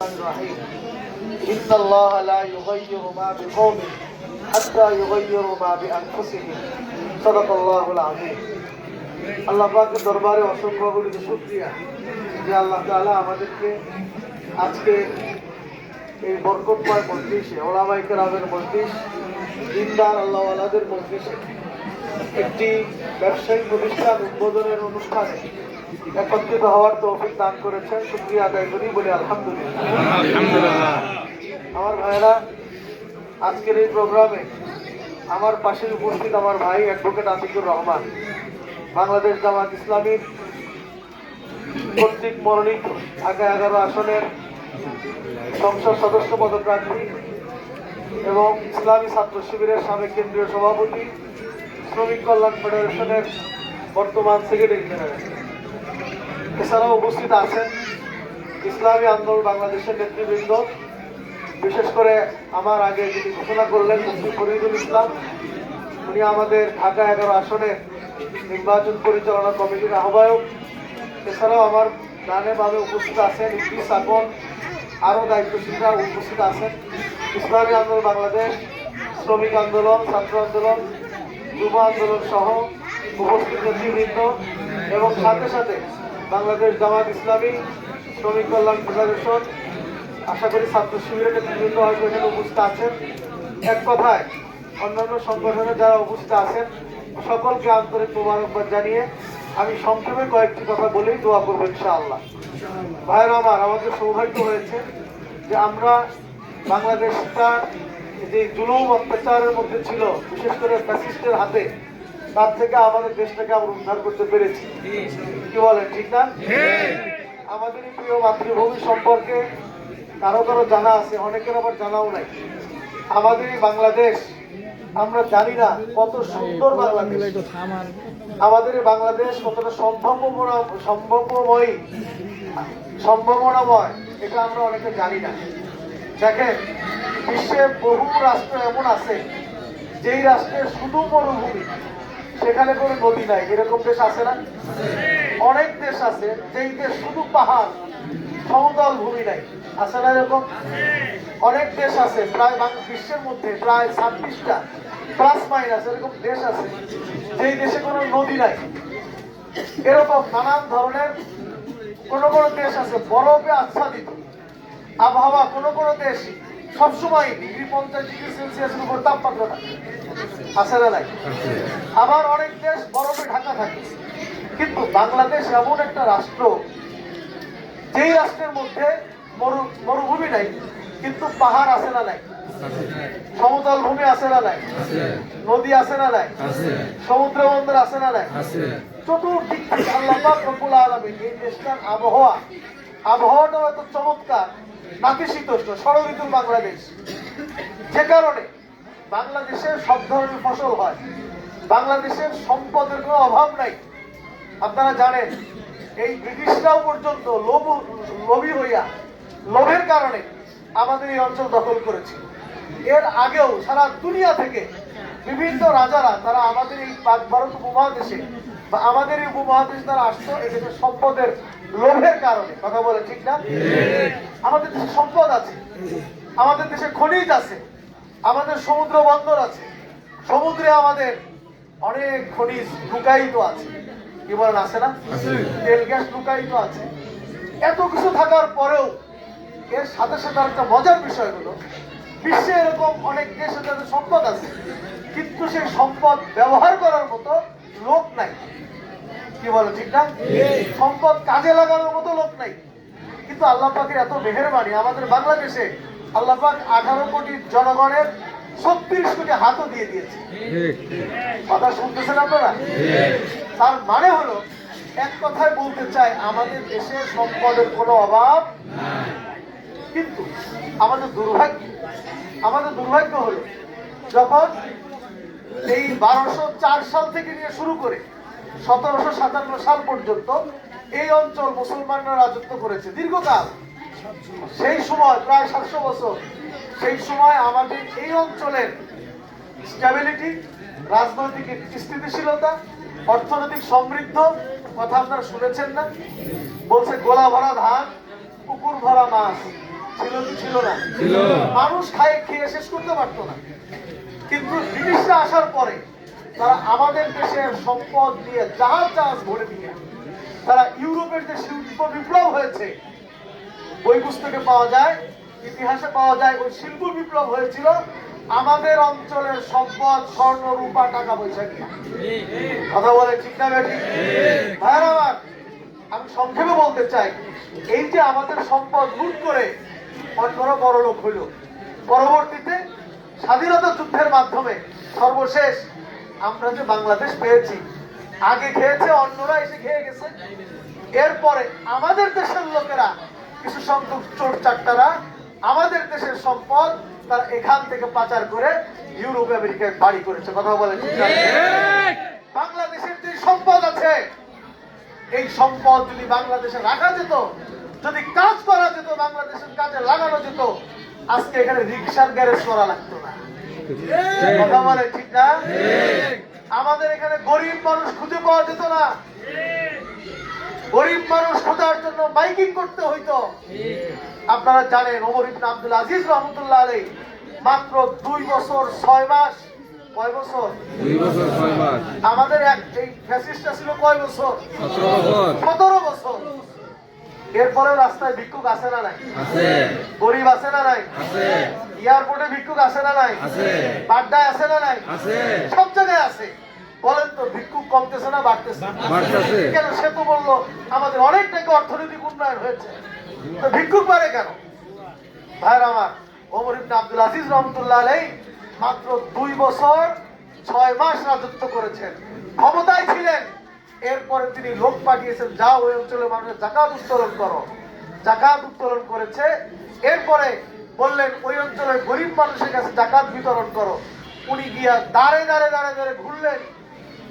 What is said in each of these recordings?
الرحمن الرحيم إن الله لا يغير ما بقوم حتى يغيروا ما بأنفسهم صدق الله العظيم আল্লাহ পাকের দরবারে অসংখ্য গণিত শুক্রিয়া যে আল্লাহ তাআলা আমাদেরকে আজকে এই বরকতময় মজলিসে ওলামাই কেরামের মজলিস দিনদার আল্লাহওয়ালাদের মজলিসে একটি ব্যবসায়িক প্রতিষ্ঠান উদ্বোধনের অনুষ্ঠানে একত্রিত হওয়ার তৌফিক দান করেছেন। শুক্রিয়া আদায় করি বলে আলহামদুলিল্লাহ। আমার ভাইয়েরা আজকের এই প্রোগ্রামে আমার পাশে উপস্থিত আমার ভাই অ্যাডভোকেট আতিকুর রহমান বাংলাদেশ জামাত ইসলামীর কর্তৃক মনোনীত ঢাকা এগারো আসনের সংসদ সদস্য পদপ্রার্থী এবং ইসলামী ছাত্র শিবিরের সাবেক কেন্দ্রীয় সভাপতি শ্রমিক কল্যাণ ফেডারেশনের বর্তমান সেক্রেটারি জেনারেল। এছাড়াও উপস্থিত আছেন ইসলামী আন্দোলন বাংলাদেশের নেতৃবৃন্দ। বিশেষ করে আমার আগে যিনি ঘোষণা করলেন, মুফতি ফরিদুল ইসলাম, উনি আমাদের ঢাকা এগারো আসনে নির্বাচন পরিচালনা কমিটির আহ্বায়ক। এছাড়াও আমার ডানে ভাবে উপস্থিত আছেন ইদ্রিস আকন আরও দায়িত্বশীলরা উপস্থিত আছেন। ইসলামী আন্দোলন বাংলাদেশ, শ্রমিক আন্দোলন, ছাত্র আন্দোলন, যুব আন্দোলন সহ উপস্থিত নেতৃবৃন্দ এবং সাথে সাথে বাংলাদেশ জামাত ইসলামী শ্রমিক কল্যাণ ফেডারেশন। আশা করি ছাত্র শিবিরের নেতৃবৃন্দ হয়তো এখানে উপস্থিত আছেন। এক কথায়, অন্যান্য সংগঠনে যারা উপস্থিত আছেন, সকলকে আন্তরিক মোবারকবাদ জানিয়ে আমি সংক্ষেপে কয়েকটি কথা বলেই দোয়া করব ইনশাআল্লাহ। ভাইয়ের আমার, আমাদের সৌভাগ্য হয়েছে যে আমরা বাংলাদেশটা যে জুলুম অত্যাচারের মধ্যে ছিল, বিশেষ করে ফ্যাসিস্টের হাতে তার থেকে আমাদের দেশটাকে আমরা উদ্ধার করতে পেরেছি। কি বলেন, ঠিক না? আমাদের এই প্রিয় মাতৃভূমি সম্পর্কে কারও কারও জানা আছে, অনেকের আবার জানাও নাই। আমাদের বাংলাদেশ, আমরা জানি না কত সুন্দর বাংলাদেশ। আমাদের বাংলাদেশ কতটা সম্ভাবনা সম্ভাব্যময় সম্ভাবনাময় এটা আমরা অনেকে জানি না। দেখেন, বিশ্বে বহু রাষ্ট্র এমন আছে, যেই রাষ্ট্রের শুধু মরুভূমি সেখানে কোনো নদী নাই। এরকম দেশ আছে না? অনেক দেশ আছে, যেই দেশ শুধু পাহাড়, সমতল ভূমি নাই। আছে না এরকম? অনেক দেশ আছে, প্রায় বিশ্বের মধ্যে প্রায় ছাব্বিশটা প্লাস মাইনাস এরকম দেশ আছে, যেই দেশে কোনো নদী নাই। এরকম নানান ধরনের কোন কোন দেশ আছে, বরফে আচ্ছাদিত। আবহাওয়া কোন কোন দেশ সবসময় ডিগ্রি পঞ্চাশ ডিগ্রি সেলসিয়াসের উপর তাপমাত্রা আছে না নাই আবার অনেক দেশ বরফে ঢাকা থাকে। কিন্তু বাংলাদেশ এমন একটা রাষ্ট্র যেই রাষ্ট্রের মধ্যে মরু মরুভূমি নাই কিন্তু পাহাড় আছে না নাই? সমতল ভূমি আছে না নাই? নদী আছে না নাই? সমুদ্র বন্দর আছে না নাই? চতুর্দিক থেকে আল্লাহ রব্বুল আলামিন এই দেশটার আবহাওয়া আবহাওয়াটাও এত চমৎকার নাতিশীতোষ্ণ ষড়ঋতুর বাংলাদেশ। যে কারণে বাংলাদেশে সব ধরনের ফসল হয়। বাংলাদেশের সম্পদের কোনো অভাব নাই। আপনারা জানেন এই ব্রিটিশরাও পর্যন্ত লোভ লোভী হইয়া লোভের কারণে আমাদের এই অঞ্চল দখল করেছে এর আগেও সারা দুনিয়া থেকে বিভিন্ন রাজারা তারা আমাদের এই পাক ভারত উপমহাদেশে বা আমাদের এই উপমহাদেশ তারা আসতো এদেশের সম্পদের লোভের কারণে। কথা বলে ঠিক না? আমাদের দেশে সম্পদ আছে আমাদের দেশে খনিজ আছে আমাদের সমুদ্র বন্দর আছে। সমুদ্রে আমাদের অনেক খনিজ লুকায়িত আছে। কি বলেন আছে না? তেল গ্যাস লুকায়িত আছে। এত কিছু থাকার পরেও এর সাথে সাথে একটা মজার বিষয় হলো বিশ্বে এরকম অনেক দেশে তাদের সম্পদ আছে কিন্তু সেই সম্পদ ব্যবহার করার মতো লোক নাই। কি বলো ঠিক না? সম্পদ কাজে লাগানোর মতো লোক নাই। কিন্তু আল্লাহ পাখির এত মেহেরবানি আমাদের বাংলাদেশে আল্লাহ পাক আঠারো কোটি জনগণের ছত্রিশ কোটি হাতও দিয়ে দিয়েছে। কথা শুনতেছেন আপনারা? তার মানে হলো এক কথায় বলতে চাই আমাদের দেশে সম্পদের কোনো অভাব কিন্তু আমাদের দুর্ভাগ্য আমাদের দুর্ভাগ্য হলো যখন এই বারোশো চার সাল থেকে নিয়ে শুরু করে সতেরোশো সাতান্ন সাল পর্যন্ত এই অঞ্চল মুসলমানরা রাজত্ব করেছে। দীর্ঘকাল সেই সময় প্রায় সাতশো বছর সেই সময় আমাদের এই অঞ্চলের স্ট্যাবিলিটি রাজনৈতিক স্থিতিশীলতা অর্থনৈতিক সমৃদ্ধ কথা আপনারা শুনেছেন না? বলছে গোলা ভরা ধান পুকুর ভরা মাছ ছিল কি ছিল না? মানুষ খায় খেয়ে শেষ করতে পারতো না। কিন্তু ব্রিটিশরা আসার পরে তারা আমাদের দেশের সম্পদ দিয়ে জাহাজ জাহাজ ভরে নিয়ে তারা ইউরোপের যে শিল্প বিপ্লব হয়েছে বই পুস্তকে পাওয়া যায়, ইতিহাসে পাওয়া যায়, ওই শিল্প বিপ্লব হয়েছিল। আমাদের অঞ্চলের সম্পদ, স্বর্ণ, রূপা, টাকা পয়সা নিয়ে। কথা বলে ঠিক না আমার, আমি সংক্ষেপে বলতে চাই, এই যে আমাদের সম্পদ লুট করে অন্যরা বড় লোক হইল পরবর্তীতে স্বাধীনতা যুদ্ধের মাধ্যমে সর্বশেষ আমরা যে বাংলাদেশ পেয়েছি, আগে খেয়েছে, অন্যরা এসে খেয়ে গেছে। এরপরে আমাদের দেশের লোকেরা কিছু সংখ্যক চোর চারটারা আমাদের দেশের সম্পদ তারা এখান থেকে পাচার করে ইউরোপ, আমেরিকায় বাড়ি করেছে। কথা বলে? বাংলাদেশের যে সম্পদ আছে, এই সম্পদ যদি বাংলাদেশে রাখা যেত, যদি কাজ করা যেত, বাংলাদেশের কাজে লাগানো যেত, আজকে এখানে রিক্সার গ্যারেজ করা লাগতো না। কথা বলে ঠিক না? আমাদের এখানে গরিব মানুষ খুঁজে পাওয়া যেত না। গরিব মানুষ খোঁজার জন্য বাইকিং করতে হইতো। আপনারা জানেন ওমর ইবনে আব্দুল আজিজ রহমতুল্লাহ আলাই মাত্র দুই বছর ছয় মাস। কয় বছর? দুই বছর ছয় মাস। আমাদের এক এই ফ্যাসিস্টটা ছিল কয় বছর? সতেরো বছর। এরপরে রাস্তায় ভিক্ষুক আছে না নাই? আছে। গরিব আছে না নাই? আছে। এয়ারপোর্টে ভিক্ষুক আছে না নাই? বাড্ডায় আছে না নাই? আছে। সব জায়গায় আছে। বলেন তো ভিক্ষুক কমতেছে না বাড়তেছে কেন? সে তো বলল আমাদের অনেক অর্থনৈতিক উন্নয়ন হয়েছে। তো ভিক্ষুক পারে কেন? ভাইর আমার ওমর ইবনে আব্দুল আজিজ রহমতুল্লাহ আলাই মাত্র দুই বছর ছয় মাস রাজত্ব করেছেন। ক্ষমতায় ছিলেন। এরপরে তিনি লোক পাঠিয়েছেন যা ওই অঞ্চলের মানুষের জাকাত উত্তোলন করো। জাকাত উত্তোলন করেছে। এরপরে বললেন ওই অঞ্চলের গরিব মানুষের কাছে জাকাত বিতরণ করো। উনি গিয়া দাঁড়ে দাঁড়ে দাঁড়ে দাঁড়ে ঘুরলেন।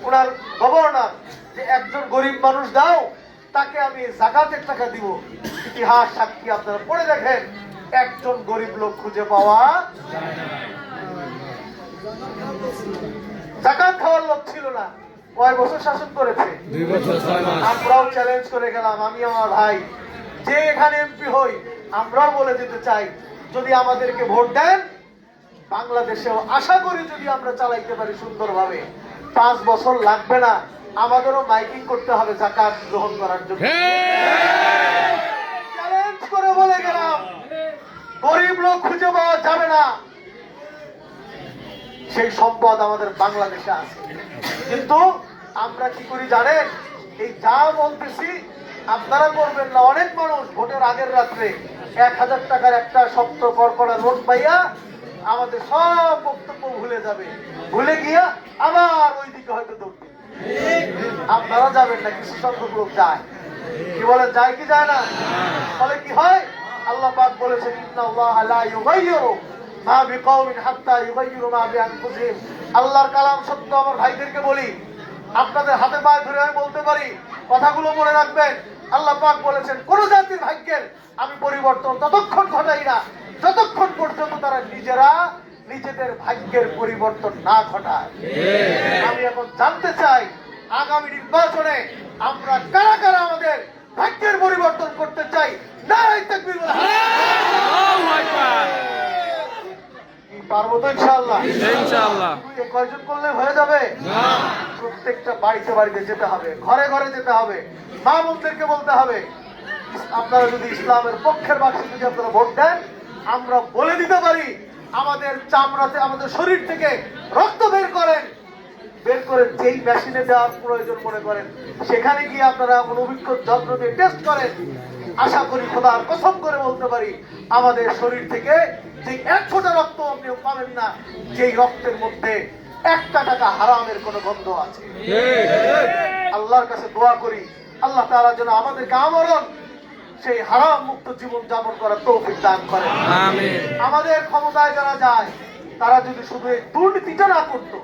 ওনার গভর্নর যে একজন গরিব মানুষ দাও তাকে আমি জাকাতের টাকা দিব। ইতিহাস সাক্ষী আপনারা পড়ে দেখেন একজন গরিব লোক খুঁজে পাওয়া জাকাত খাওয়ার লোক ছিল না। কয় বছর শাসন করেছে? আমরাও চ্যালেঞ্জ করে গেলাম আমি আমার ভাই যে এখানে এমপি হই আমরাও বলে দিতে চাই যদি আমাদেরকে ভোট দেন বাংলাদেশেও আশা করি যদি আমরা চালাইতে পারি সুন্দরভাবে। পাঁচ বছর লাগবে না। আমাদেরও মাইকিং করতে হবে জাকাত গ্রহণ করার জন্য। চ্যালেঞ্জ করে বলে গেলাম গরিব লোক খুঁজে পাওয়া যাবে না। সেই সম্পদ আমাদের বাংলাদেশে আছে। কিন্তু আমরা কি করি জানেন? এই যা বলতেছি আপনারা করবেন না। অনেক মানুষ ভোটের আগের রাত্রে এক হাজার টাকার একটা শক্ত কড়কড়া নোট পাইয়া আমাদের সব বক্তব্য ভুলে যাবে। ভুলে গিয়া আবার ওই দিকে হয়তো দৌড় আপনারা যাবেন না, কিছু সংখ্যক লোক যায়। কি বলে, যায় কি যায় না? ফলে কি হয়? আল্লাহ পাক বলেছেন ইন্নাল্লাহ লা ইউগাইয়িরু মা বিকাউমিন হাত্তা ইউগাইয়িরু মা বিআনফুসিহিম। আল্লাহর কালাম সত্য, আমার ভাইদেরকে বলি, আপনাদের হাতে পায়ে ধরে আমি বলতে পারি, কথাগুলো মনে রাখবেন। আল্লাহ পাক বলেছেন, কোন জাতির ভাগ্যের আমি পরিবর্তন ততক্ষণ ঘটাই না, যতক্ষণ পর্যন্ত তারা নিজেরা নিজেদের ভাগ্যের পরিবর্তন না ঘটায়। আমি এখন জানতে চাই আগামী নির্বাচনে আমরা কারা কারা আমাদের ভাগ্যের পরিবর্তন করতে চাই? কি পারব তো কয়জন করলে হয়ে যাবে? প্রত্যেকটা বাড়িতে বাড়িতে যেতে হবে ঘরে ঘরে যেতে হবে। মা বোনদেরকে বলতে হবে আপনারা যদি ইসলামের পক্ষের বাক্সে যদি আপনারা ভোট দেন আমরা বলে দিতে পারি আমাদের চামড়াতে আমাদের শরীর থেকে রক্ত বের করেন। বের করে যেই মেশিনে দেওয়ার প্রয়োজন মনে করেন। সেখানে গিয়ে আপনারা অনভিজ্ঞ যন্ত্র দিয়ে টেস্ট করেন। আশা করি খোদার কসম করে বলতে পারি আমাদের শরীর থেকে যে এক ফোঁটা রক্ত আপনি পাবেন না যেই রক্তের মধ্যে একটা টাকা হারামের কোনো গন্ধ আছে। আল্লাহর কাছে দোয়া করি আল্লাহ তাআলা যেন আমাদেরকে আমরণ সেই হারাম মুক্ত জীবন যাপন করার তৌফিক দান করেন। আমিন। আমাদের ক্ষমতায় যারা যায় তারা যদি শুধু এই দুর্নীতিটা না করতো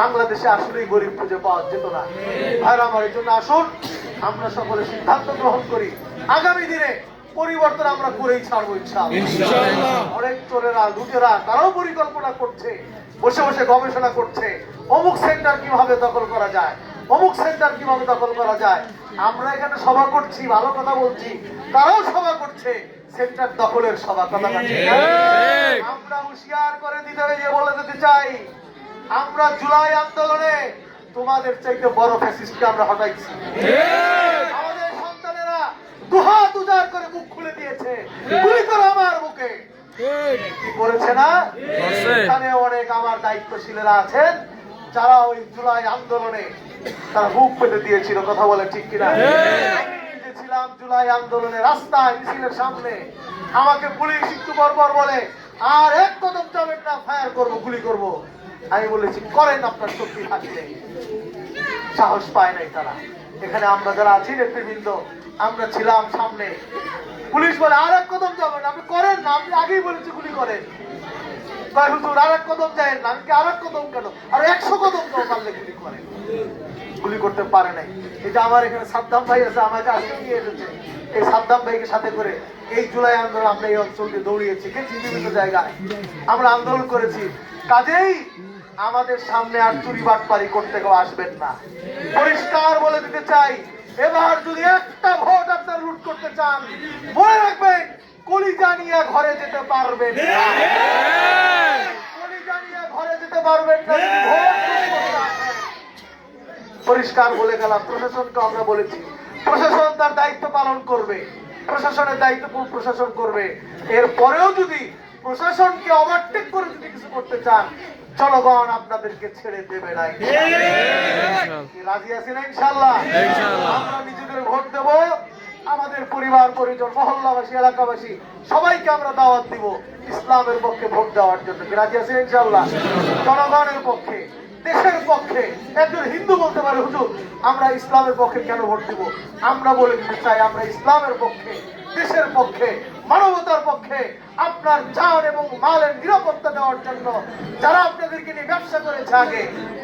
বাংলাদেশে আসলেই গরিব খুঁজে পাওয়া যেত না। ভাইরা আমার এই জন্য আসুন আমরা সকলে সিদ্ধান্ত গ্রহণ করি। আগামী দিনে পরিবর্তন আমরা করেই ছাড়বো ইনশাআল্লাহ। অনেক চোরেরা লুটেরা তারাও পরিকল্পনা করছে বসে বসে গবেষণা করছে অমুক সেন্টার কীভাবে দখল করা যায় অমুক সেন্টার কীভাবে দখল করা যায়? আমরা এখানে সভা করছি ভালো কথা বলছি। তারাও সভা করছে সেন্টার দখলের সভা কথা আমরা হুঁশিয়ার করে দিতে যে বলে দিতে চাই আমরা জুলাই আন্দোলনে তোমাদের চাইতে বড় ফ্যাসিস্টকে আমরা হটাইছি। আমাদের সন্তানেরা দুহাত উজাড় করে মুখ খুলে দিয়েছে। গুলি করো আমার মুখে। কি করেছে না। এখানে অনেক আমার দায়িত্বশীলেরা আছেন। যারা ওই জুলাই আন্দোলনে তারা মুখ পেতে দিয়েছিল কথা বলে ঠিক কিনা? ছিলাম জুলাই আন্দোলনে রাস্তায় মিছিলের সামনে। আমাকে পুলিশ একটু বর্বর বলে আর এক কদম যাবেন না ফায়ার করব গুলি করব। আমি বলেছি করেন আপনার শক্তি থাকলে সাহস পায় নাই তারা। এখানে আমরা যারা আছি নেতৃবৃন্দ আমরা ছিলাম সামনে। পুলিশ বলে আর এক কদম যাবেন আপনি করেন না আপনি আগেই বলেছি গুলি করেন। কয় হুজুর আর এক কদম যায় না, আমি আর এক কদম কেন? আর একশো কদম কেউ পারলে গুলি করেন গুলি করতে পারে নাই। এটা আমার এখানে সাদ্দাম ভাই আছে, আমাকে আজকে নিয়ে এসেছে। এই সাদ্দাম ভাইকে সাথে করে এই জুলাই আন্দোলন আমরা এই অঞ্চলকে দৌড়িয়েছি গেছি বিভিন্ন জায়গায় আমরা আন্দোলন করেছি। কাজেই আমাদের সামনে আর চুরি বাটপারি করতে কেউ আসবেন না। পরিষ্কার বলে দিতে চাই, এবার যদি একটা ভোট আপনার রুট করতে চান, মনে রাখবেন, কলিজা নিয়ে ঘরে যেতে পারবেন ঘরে পারবেন না। পরিষ্কার বলে গেলাম প্রশাসনকে আমরা বলেছি। প্রশাসন তার দায়িত্ব পালন করবে। প্রশাসনের দায়িত্ব প্রশাসন করবে। এরপরেও যদি প্রশাসনকে ওভারটেক করে যদি কিছু করতে চান জনগণ আপনাদেরকে ছেড়ে দেবে না। রাজি আছি না ইনশাল্লাহ আমরা নিজেদের ভোট দেব। আমাদের পরিবার, পরিজন, মহল্লাবাসী, এলাকাবাসী, সবাইকে আমরা দাওয়াত দিব ইসলামের পক্ষে ভোট দেওয়ার জন্য। কি রাজি আছি ইনশাল্লাহ জনগণের পক্ষে, দেশের পক্ষে। একজন হিন্দু বলতে পারে, হুজুর, আমরা ইসলামের পক্ষে কেন ভোট দিব? আমরা বলে দিতে চাই, আমরা ইসলামের পক্ষে, দেশের পক্ষে, মানবতার পক্ষে, আপনার জান এবং মালের নিরাপত্তা দেওয়ার জন্য। যারা আপনাদেরকে নিয়ে ব্যবসা করেছে আগে,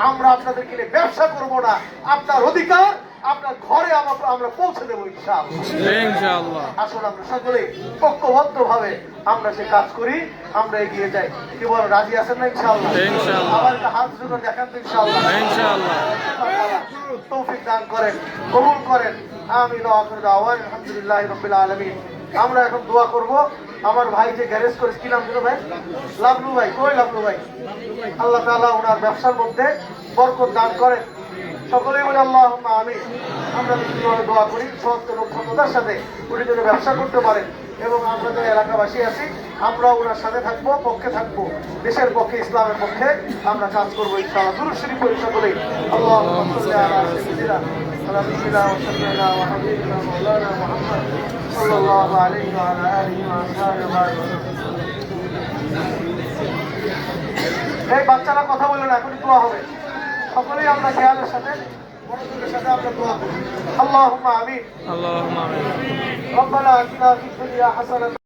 আমরা আপনাদেরকে নিয়ে ব্যবসা করব না। আপনার অধিকার আপনার ঘরে আমরা আমরা পৌঁছে দেবো ইনশাআল্লাহ। আসলে আমরা সকলে ঐক্যবদ্ধ ভাবে আমরা সে কাজ করি আমরা এগিয়ে যাই। কি বল রাজি আছেন না ইনশাআল্লাহ? ইনশাআল্লাহ। আবার হাত জোগাড় দেখান তো ইনশাআল্লাহ। ইনশাআল্লাহ। তৌফিক দান করেন কবুল করেন। দাওয়ানা আলহামদুলিল্লাহি রাব্বিল আলামিন। আমরা এখন দোয়া করব। আমার ভাই যে গ্যারেজ করে কি নাম ছিল ভাই? লাভলু ভাই। কই লাভলু ভাই? আল্লাহ তাআলা ওনার ব্যবসার মধ্যে বরকত দান করেন। সকলেই বলে আল্লাহ আমি আমরা বিশেষভাবে দোয়া করি সত্য এবং সততার সাথে উনি যেন ব্যবসা করতে পারেন এবং আমরা যারা এলাকাবাসী আছি আমরা ওনার সাথে থাকবো পক্ষে থাকবো দেশের পক্ষে ইসলামের পক্ষে আমরা কাজ করবো ইনশাআল্লাহ দুরুশ্বরী করি সকলেই আল্লাহ على نبينا وسيدنا وحبيبنا مولانا محمد صلى الله عليه وعلى اله واصحابه وسلم এই বাচ্চারা কথা বললো না এখনই দোয়া হবে সকলেই আমরা খেয়ালের সাথে মনোযোগের সাথে আমরা দোয়া করি আল্লাহুম্মা আমিন اللهم آمين ربنا اتنا في الدنيا حسنه